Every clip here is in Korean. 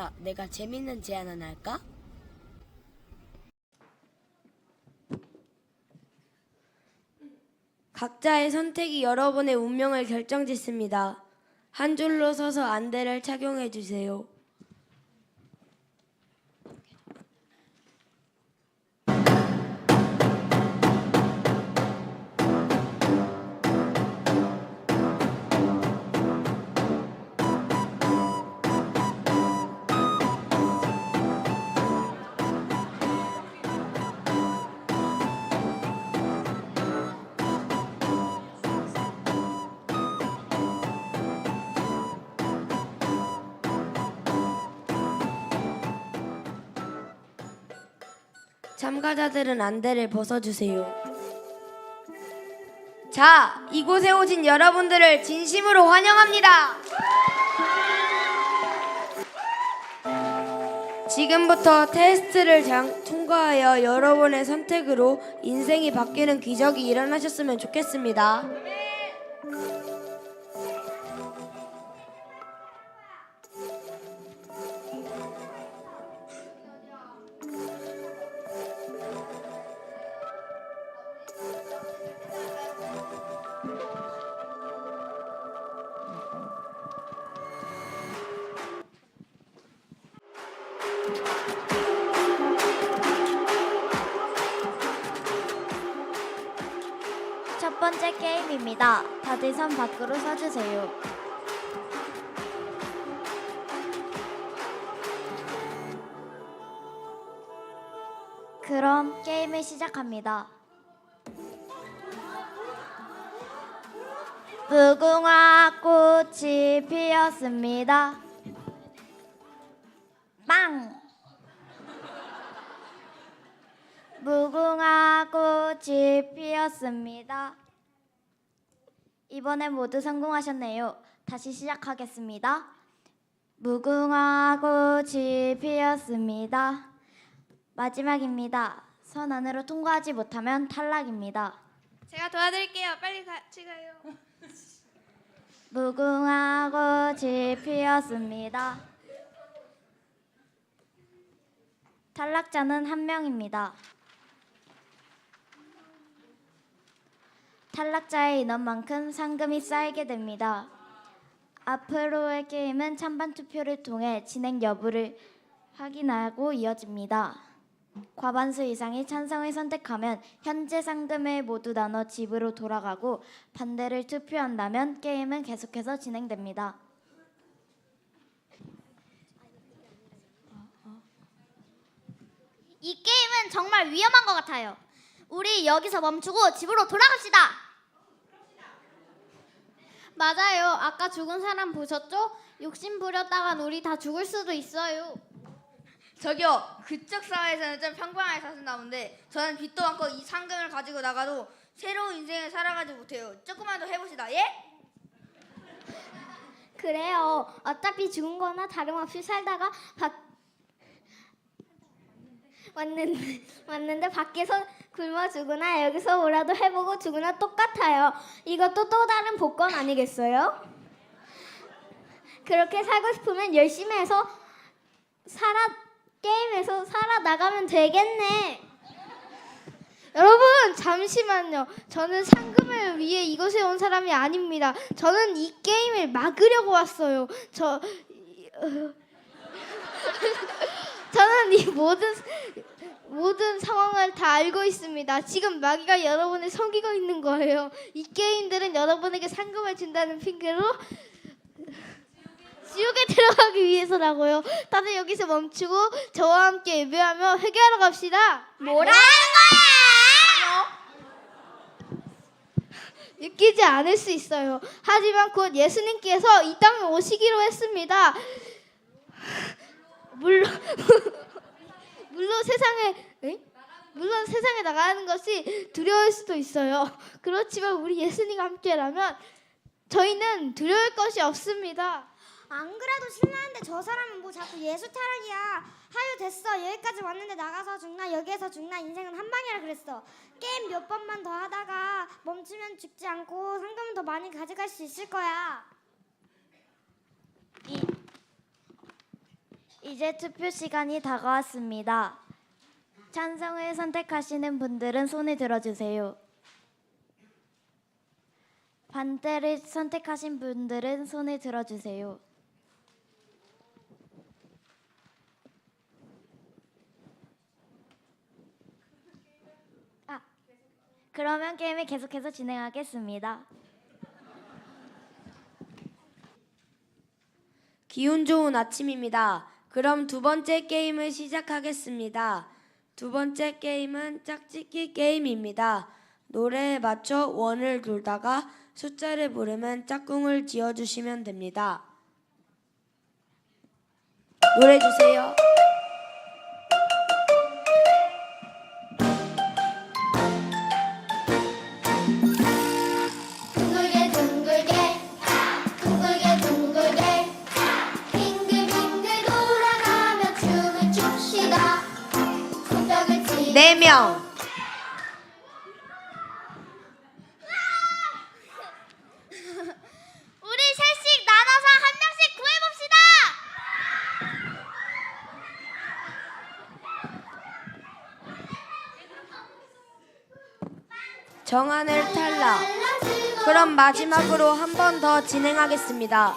얘들아, 내가 재밌는 제안 하나 할까? 각자의 선택이 여러분의 운명을 결정짓습니다. 한 줄로 서서 안대를 착용해 주세요. 참가자들은 안대를 벗어주세요. 자, 이곳에 오신 여러분들을 진심으로 환영합니다. 지금부터 테스트를 장- 통과하여 여러분의 선택으로 인생이 바뀌는 기적이 일어나셨으면 좋겠습니다. 번째 게임입니다. 다들 선 밖으로 서주세요. 그럼 게임을 시작합니다. 무궁화 꽃이 피었습니다. 빵! 무궁화 꽃이 피었습니다. 이번엔 모두 성공하셨네요. 다시 시작하겠습니다. 무궁화 꽃이 피었습니다. 마지막입니다. 선 안으로 통과하지 못하면 탈락입니다. 제가 도와드릴게요. 빨리 같이 가요. 무궁화 꽃이 피었습니다. 탈락자는 한 명입니다. 탈락자의 인원만큼 상금이 쌓이게 됩니다. 앞으로의 게임은 찬반 투표를 통해 진행 여부를 확인하고 이어집니다. 과반수 이상이 찬성을 선택하면 현재 상금을 모두 나눠 집으로 돌아가고 반대를 투표한다면 게임은 계속해서 진행됩니다. 이 게임은 정말 위험한 것 같아요. 우리 여기서 멈추고 집으로 돌아갑시다. 맞아요. 아까 죽은 사람 보셨죠? 욕심 부렸다간 우리 다 죽을 수도 있어요. 저기요. 그쪽 사회에서는 좀 평범하게 사신다 본데 저는 빚도 많고 이 상금을 가지고 나가도 새로운 인생을 살아가지 못해요. 조금만 더 해봅시다. 예? 그래요. 어차피 죽은 거나 다름없이 살다가 바... 왔는데, 왔는데 밖에서 굶어 죽으나 여기서 뭐라도 해보고 죽으나 똑같아요. 이것도 또 다른 복권 아니겠어요? 그렇게 살고 싶으면 열심히 해서 살아 게임에서 살아 나가면 되겠네. 여러분 잠시만요. 저는 상금을 위해 이곳에 온 사람이 아닙니다. 저는 이 게임을 막으려고 왔어요. 저 어, 저는 이 모든 모든 상황을 다 알고 있습니다. 지금 마귀가 여러분을 속이고 있는 거예요. 이 게임들은 여러분에게 상금을 준다는 핑계로 지옥에 들어가기 위해서라고요. 다들 여기서 멈추고 저와 함께 예배하며 회개하러 갑시다. 뭐라는 거야? 믿기지 않을 수 있어요. 하지만 곧 예수님께서 이 땅에 오시기로 했습니다. 물론 물론 세상에 에? 물론 세상에 나가는 것이 두려울 수도 있어요. 그렇지만 우리 예수님과 함께라면 저희는 두려울 것이 없습니다. 안 그래도 신나는데 저 사람은 뭐 자꾸 예수 타락이야. 하유 됐어. 여기까지 왔는데 나가서 죽나 여기에서 죽나 인생은 한 방이라 그랬어. 게임 몇 번만 더 하다가 멈추면 죽지 않고 상금은 더 많이 가져갈 수 있을 거야. 이제 투표 시간이 다가왔습니다. 찬성을 선택하시는 분들은 손을 들어주세요. 반대를 선택하신 분들은 손을 들어주세요. 아, 그러면 게임을 계속해서 진행하겠습니다. 기운 좋은 아침입니다. 그럼 두 번째 게임을 시작하겠습니다. 두 번째 게임은 짝짓기 게임입니다. 노래에 맞춰 원을 돌다가 숫자를 부르면 짝꿍을 지어주시면 됩니다. 노래 주세요. 정한을 탈락. 그럼 마지막으로 한 번 더 진행하겠습니다.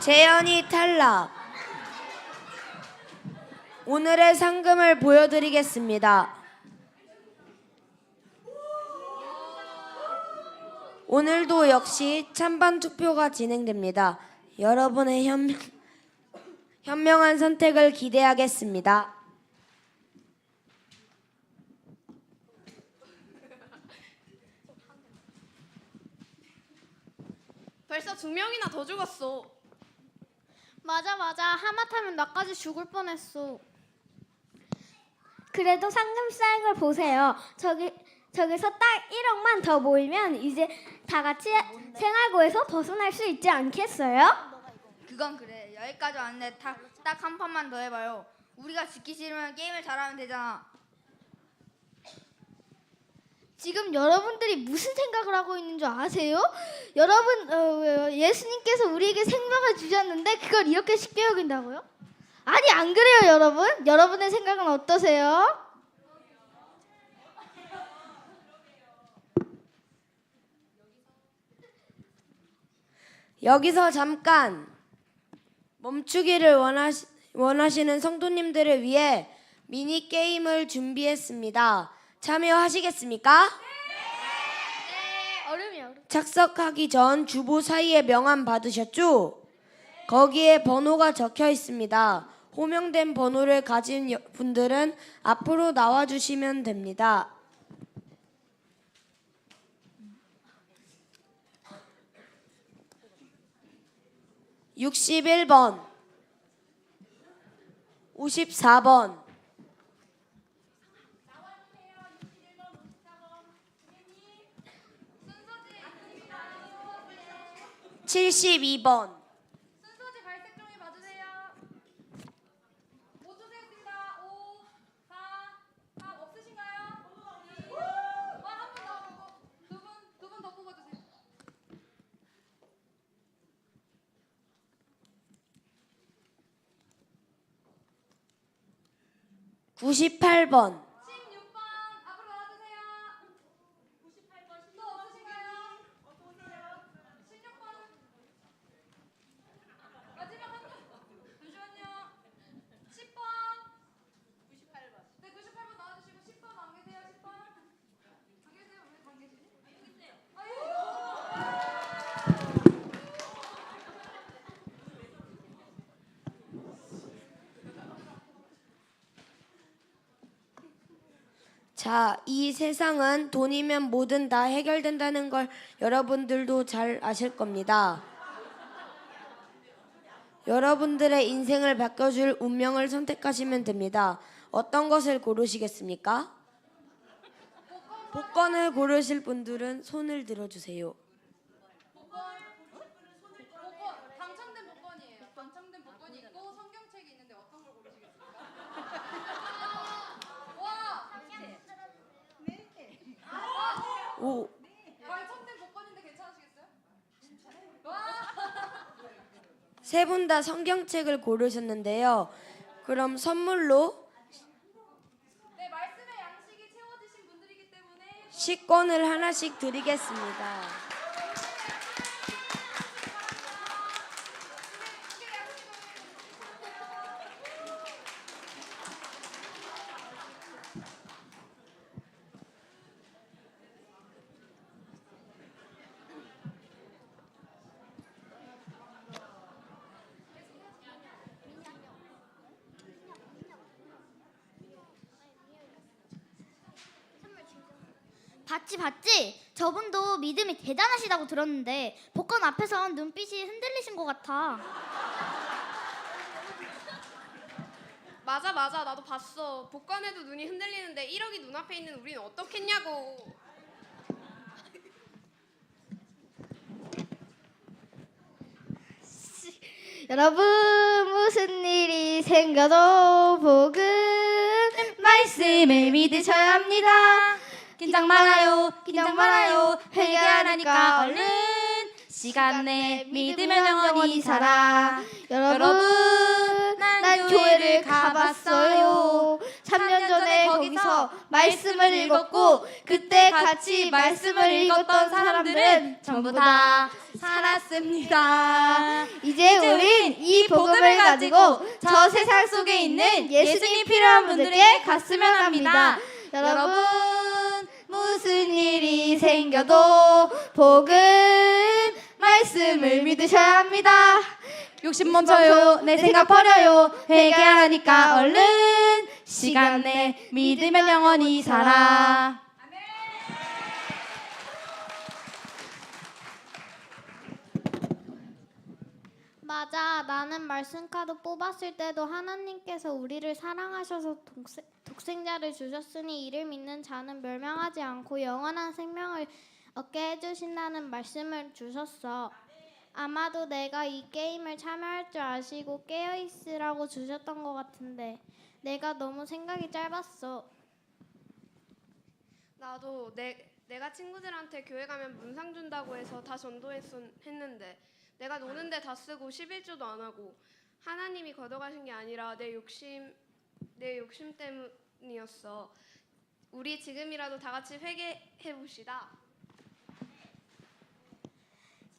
재현이 탈락. 오늘의 상금을 보여드리겠습니다. 오늘도 역시 찬반 투표가 진행됩니다. 여러분의 현명, 현명한 선택을 기대하겠습니다. 벌써 두 명이나 더 죽었어. 맞아 맞아 하마터면 나까지 죽을 뻔했어. 그래도 상금 쌓인 걸 보세요. 저기 저기서 딱 1억만 더 모이면 이제 다 같이 생활고에서 벗어날 수 있지 않겠어요? 그건 그래. 여기까지 왔는데 딱 한 판만 더 해봐요. 우리가 지기 싫으면 게임을 잘하면 되잖아. 지금 여러분들이 무슨 생각을 하고 있는 줄 아세요? 여러분 어, 예수님께서 우리에게 생명을 주셨는데 그걸 이렇게 쉽게 여긴다고요? 아니 안 그래요 여러분? 여러분의 생각은 어떠세요? 여기서 잠깐 멈추기를 원하시, 원하시는 성도님들을 위해 미니 게임을 준비했습니다. 참여하시겠습니까? 얼음이 얼음. 착석하기 전 주보 사이에 명함 받으셨죠? 거기에 번호가 적혀 있습니다. 호명된 번호를 가진 여- 분들은 앞으로 나와 주시면 됩니다. 육십일 번 오십사 번 칠십이 번 순서지 갈색 종이 봐주세요. 모두 세겠습니다. 5, 4, 3 없으신가요? 한분 더 보고 두분두 분 더 뽑아주세요. 구십팔 번 16번 앞으로 나와주세요. 98번 또 없으신가요? 어서 오세요. 16번 마지막 한 분. 잠시만요. 10번 98번 네 98번 나와주시고 10번 안 계세요 10번 안 계세요 왜안 계시지? 여기 있네요. 아유. 자, 이 세상은 돈이면 뭐든 다 해결된다는 걸 여러분들도 잘 아실 겁니다. 여러분들의 인생을 바꿔줄 운명을 선택하시면 됩니다. 어떤 것을 고르시겠습니까? 복권을 고르실 분들은 손을 들어주세요. 복권 당첨된 복권이에요. 당첨된 복권이 있고 성경책이 있는데 어떤 걸 고르시겠습니까? 와! 오? 세 분 다 성경책을 고르셨는데요. 그럼 선물로 네, 식권을 하나씩 드리겠습니다. 봤지 봤지? 저분도 믿음이 대단하시다고 들었는데 복권 앞에선 눈빛이 흔들리신 것 같아. 맞아 맞아 나도 봤어 복권에도 눈이 흔들리는데 1억이 눈앞에 있는 우리는 어떻겠냐고 여러분 무슨 일이 생겨도 복은 말씀을 믿으셔야 합니다. 긴장 말아요, 긴장 말아요. 회개하니까 얼른 시간 내 믿으면 영원히 살아. 여러분, 난 교회를 가봤어요. 3년 전에 거기서 말씀을 읽었고 그때 같이 말씀을 읽었던 사람들은 전부 다 살았습니다. 이제 우린 이 복음을 가지고 저 세상 속에 있는 예수님 필요한 분들에게 갔으면 합니다. 여러분 무슨 일이 생겨도 복음 말씀을 믿으셔야 합니다. 욕심 멈춰요. 내 생각 버려요. 회개하니까 얼른 시간 내 믿으면 영원히 살아. 맞아. 나는 말씀 카드 뽑았을 때도 하나님께서 우리를 사랑하셔서 독생, 독생자를 주셨으니 이를 믿는 자는 멸망하지 않고 영원한 생명을 얻게 해주신다는 말씀을 주셨어. 아마도 내가 이 게임을 참여할 줄 아시고 깨어 있으라고 주셨던 것 같은데 내가 너무 생각이 짧았어. 나도 내, 내가 친구들한테 교회 가면 문상 준다고 해서 다 전도했는데 내가 노는데 다 쓰고 11조도 안 하고 하나님이 걷어가신 게 아니라 내 욕심 내 욕심 때문이었어 우리 지금이라도 다 같이 회개해 봅시다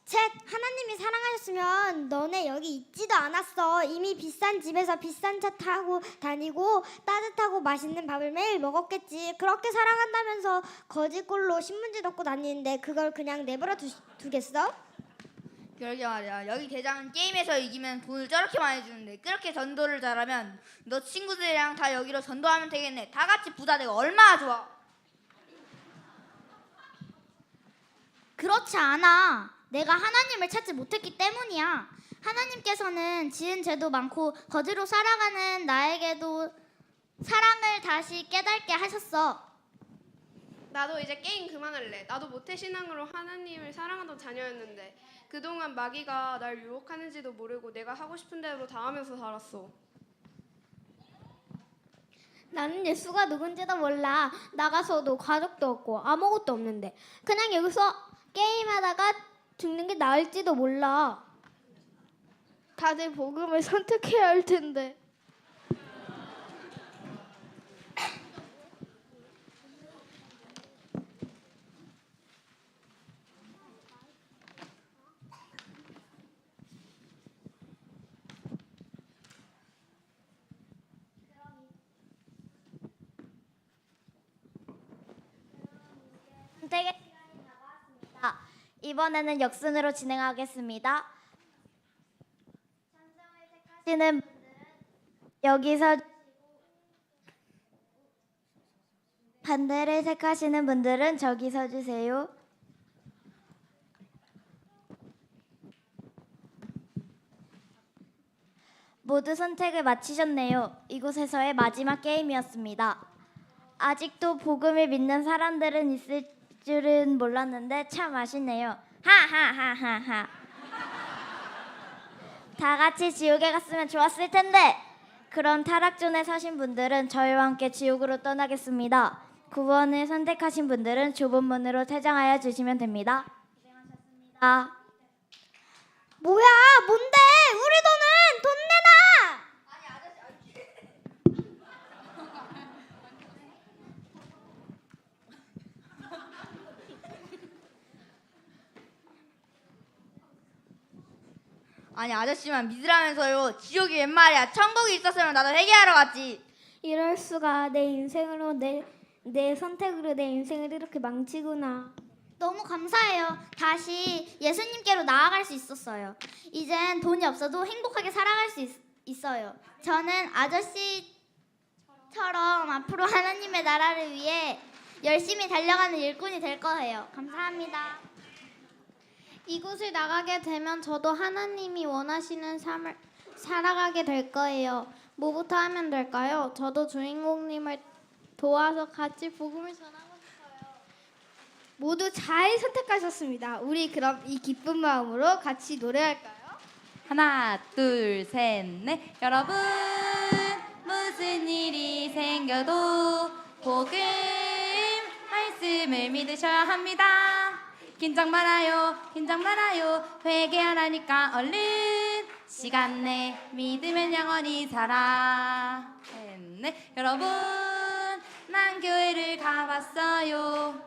챗 하나님이 사랑하셨으면 너네 여기 있지도 않았어. 이미 비싼 집에서 비싼 차 타고 다니고 따뜻하고 맛있는 밥을 매일 먹었겠지. 그렇게 사랑한다면서 거짓골로 신문지 덮고 다니는데 그걸 그냥 내버려 두, 두겠어? 그러게 말이야. 여기 대장은 게임에서 이기면 돈을 저렇게 많이 주는데 그렇게 전도를 잘하면 너 친구들이랑 다 여기로 전도하면 되겠네. 다 같이 부자 되고 얼마나 좋아. 그렇지 않아. 내가 하나님을 찾지 못했기 때문이야. 하나님께서는 지은 죄도 많고 거지로 살아가는 나에게도 사랑을 다시 깨닫게 하셨어. 나도 이제 게임 그만할래. 나도 모태신앙으로 하나님을 사랑하던 자녀였는데 그동안 마귀가 날 유혹하는지도 모르고 내가 하고 싶은 대로 다 하면서 살았어. 나는 예수가 누군지도 몰라. 나가서도 가족도 없고 아무것도 없는데 그냥 여기서 게임하다가 죽는 게 나을지도 몰라. 다들 복음을 선택해야 할 텐데. 이번에는 역순으로 진행하겠습니다. 분들은 여기서 반대를 택하시는 분들은 저기 서 주세요. 모두 선택을 마치셨네요. 이곳에서의 마지막 게임이었습니다. 아직도 복음을 믿는 사람들은 있을 줄은 몰랐는데 참 아쉽네요. 하하하하하. 다 같이 지옥에 갔으면 좋았을 텐데. 그럼 타락존에 사신 분들은 저희와 함께 지옥으로 떠나겠습니다. 구원을 선택하신 분들은 좁은 문으로 퇴장하여 주시면 됩니다. 고생하셨습니다. 뭐야? 뭔데? 우리 돈은 돈 내놔! 아니 아저씨만 믿으라면서요. 지옥이 웬 말이야. 천국이 있었으면 나도 회개하러 갔지. 이럴 수가 내 인생으로 내 내 선택으로 내 인생을 이렇게 망치구나. 너무 감사해요. 다시 예수님께로 나아갈 수 있었어요. 이젠 돈이 없어도 행복하게 살아갈 수 있, 어요 저는 아저씨처럼 앞으로 하나님의 나라를 위해 열심히 달려가는 일꾼이 될 거예요. 감사합니다. 이곳을 나가게 되면 저도 하나님이 원하시는 삶을 살아가게 될 거예요. 뭐부터 하면 될까요? 저도 주인공님을 도와서 같이 복음을 전하고 싶어요. 모두 잘 선택하셨습니다. 우리 그럼 이 기쁜 마음으로 같이 노래할까요? 하나, 둘, 셋, 넷. 여러분, 무슨 일이 생겨도 복음 말씀을 믿으셔야 합니다. 긴장 말아요, 긴장 말아요. 회개하라니까 얼른 시간 내 믿으면 영원히 살아. 셋, 넷. 여러분, 난 교회를 가봤어요.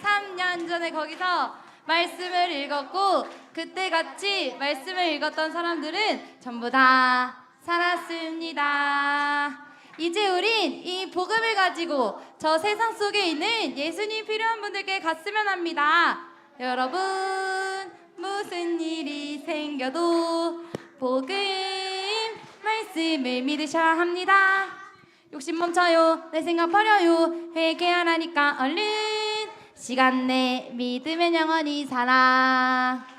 3년 전에 거기서 말씀을 읽었고 그때 같이 말씀을 읽었던 사람들은 전부 다 살았습니다. 이제 우린 이 복음을 가지고 저 세상 속에 있는 예수님 필요한 분들께 갔으면 합니다. 여러분 무슨 일이 생겨도 복음 말씀을 믿으셔야 합니다. 욕심 멈춰요. 내 생각 버려요. 회개하라니까 얼른 시간 내 믿으면 영원히 살아.